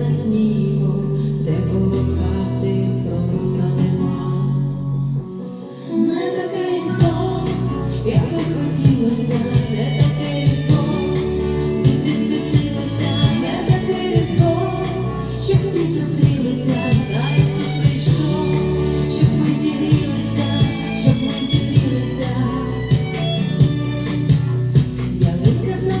на снігу, де колокати просто нема. Не такий сон, як би хотілося, не такий різдво, де підзвістилося, не такий різдво, щоб всі зустрілися, та Ісус щоб ми зігрілися, щоб ми зігрілися. Я витрат на.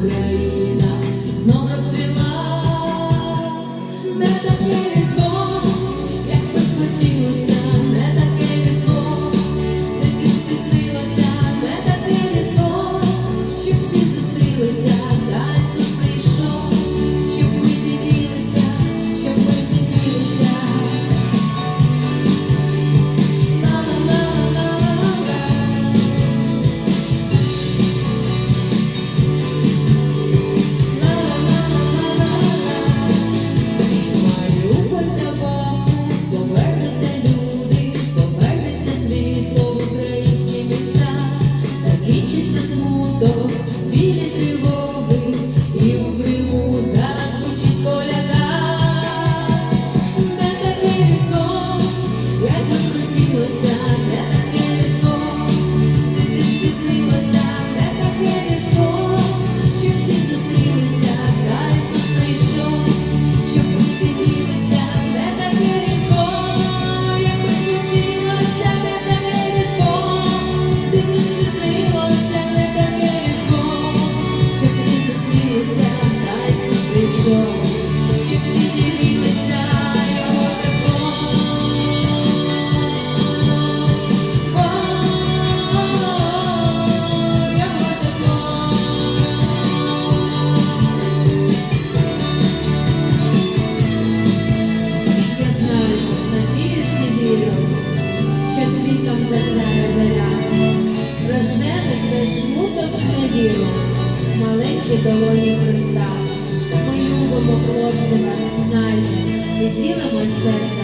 crazy. vivo. весь смуток і віру, маленькі долоні Христа. Ми любимо хлопця, знайте, і ділимося.